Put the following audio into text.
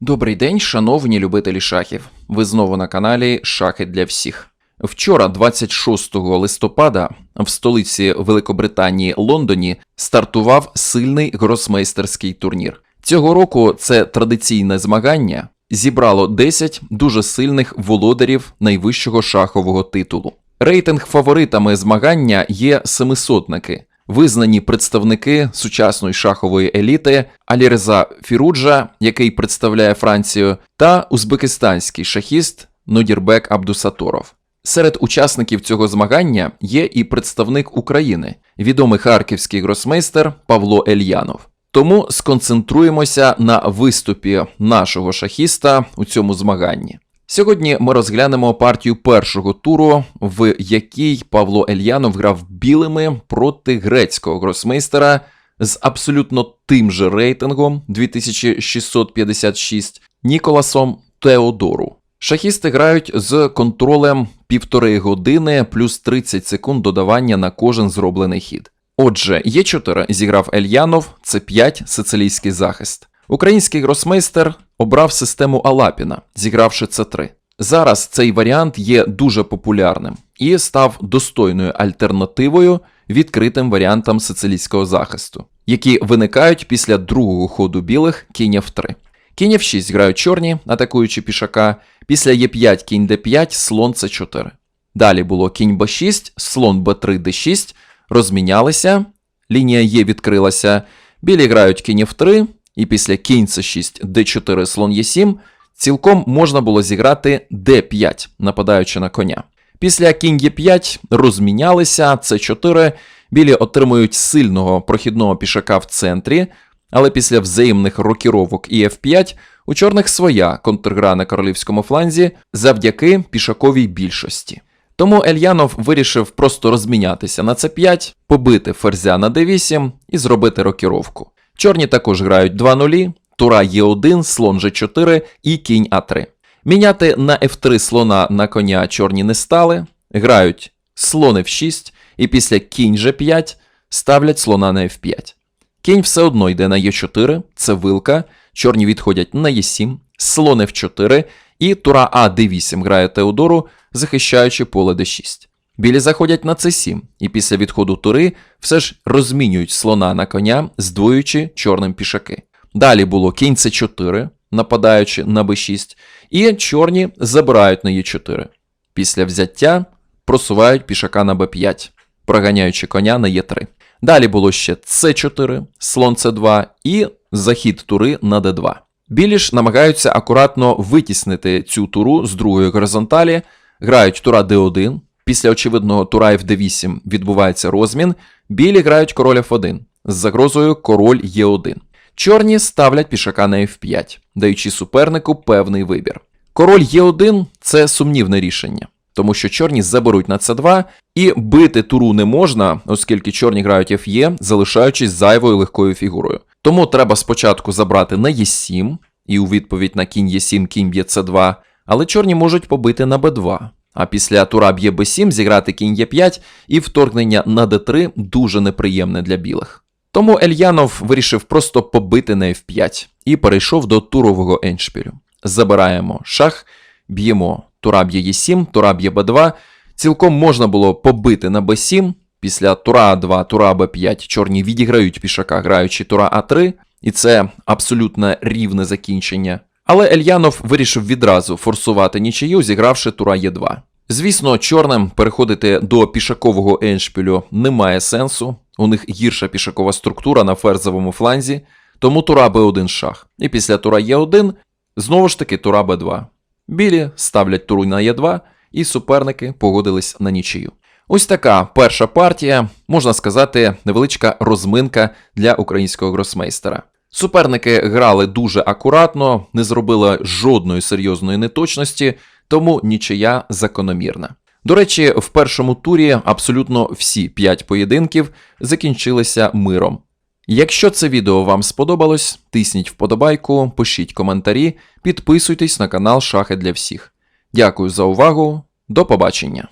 Добрий день, шановні любителі шахів. Ви знову на каналі Шахи для всіх. Вчора, 26 листопада, в столиці Великобританії Лондоні стартував сильний гросмейстерський турнір. Цього року це традиційне змагання зібрало 10 дуже сильних володарів найвищого шахового титулу. Рейтинг фаворитами змагання є семисотники, визнані представники сучасної шахової еліти Аліреза Фіруджа, який представляє Францію, та узбекистанський шахіст Нодірбек Абдусаторов. Серед учасників цього змагання є і представник України, відомий харківський гросмейстер Павло Ельянов. Тому сконцентруємося на виступі нашого шахіста у цьому змаганні. Сьогодні ми розглянемо партію першого туру, в якій Павло Ельянов грав білими проти грецького гросмейстера з абсолютно тим же рейтингом 2656 Ніколасом Теодору. Шахісти грають з контролем півтори години плюс 30 секунд додавання на кожен зроблений хід. Отже, Є4 зіграв Ельянов, це 5 сицилійський захист. Український гросмейстер обрав систему Алапіна, зігравши С3. Зараз цей варіант є дуже популярним і став достойною альтернативою відкритим варіантам сицилійського захисту, які виникають після другого ходу білих кінь F3. Кінь F6 грають чорні, атакуючи пішака, після Е5 кінь d5, слон С4. Далі було кінь Б6, слон Б3, Д6, розмінялися, лінія Е відкрилася, білі грають кінь F3, і після кінь С6, Д4, слон Е7 цілком можна було зіграти Д5, нападаючи на коня. Після кінь Е5 розмінялися, С4, білі отримують сильного прохідного пішака в центрі, але після взаємних рокіровок і F5 у чорних своя контргра на королівському фланзі завдяки пішаковій більшості. Тому Ельянов вирішив просто розмінятися на c5, побити ферзя на d8 і зробити рокіровку. Чорні також грають 2 нулі, тура Е1, слон G4 і кінь А3. Міняти на F3 слона на коня чорні не стали, грають слон F6 і після кінь G5 ставлять слона на F5. Кінь все одно йде на Е4, це вилка, чорні відходять на Е7, слон F4 і тура А d8 грає Теодору, захищаючи поле d6. Білі заходять на c7, і після відходу тури все ж розмінюють слона на коня, здвоюючи чорним пішаки. Далі було кінь c4, нападаючи на b6, і чорні забирають на e4. Після взяття просувають пішака на b5, проганяючи коня на e3. Далі було ще c4, слон c2 і захід тури на d2. Білі ж намагаються акуратно витіснити цю туру з другої горизонталі, грають тура d1. Після очевидного тура f8 відбувається розмін. Білі грають король f1 з загрозою король e1. Чорні ставлять пішака на f5, даючи супернику певний вибір. Король e1 це сумнівне рішення, тому що чорні заберуть на c2 і бити туру не можна, оскільки чорні грають fe, залишаючись зайвою легкою фігурою. Тому треба спочатку забрати на e7, і у відповідь на кінь e7 кінь б'є c2, але чорні можуть побити на b2. А після тура б'є b7 зіграти кінь e5 і вторгнення на d3 дуже неприємне для білих. Тому Ельянов вирішив просто побити на f5 і перейшов до турового еншпілю. Забираємо шах, б'ємо тура б'є e7, тура б'є b2. Цілком можна було побити на b7. Після тура А2, тура Б5 чорні відіграють пішака, граючи тура А3, і це абсолютно рівне закінчення. Але Ельянов вирішив відразу форсувати нічию, зігравши тура Е2. Звісно, чорним переходити до пішакового еншпілю немає сенсу. У них гірша пішакова структура на ферзовому фланзі, тому тура Б1 шах. І після тура Е1 знову ж таки тура Б2. Білі ставлять туру на Е2, і суперники погодились на нічию. Ось така перша партія, можна сказати, невеличка розминка для українського гросмейстера. Суперники грали дуже акуратно, не зробили жодної серйозної неточності, тому нічия закономірна. До речі, в першому турі абсолютно всі 5 поєдинків закінчилися миром. Якщо це відео вам сподобалось, тисніть вподобайку, пишіть коментарі, підписуйтесь на канал Шахи для всіх. Дякую за увагу, до побачення!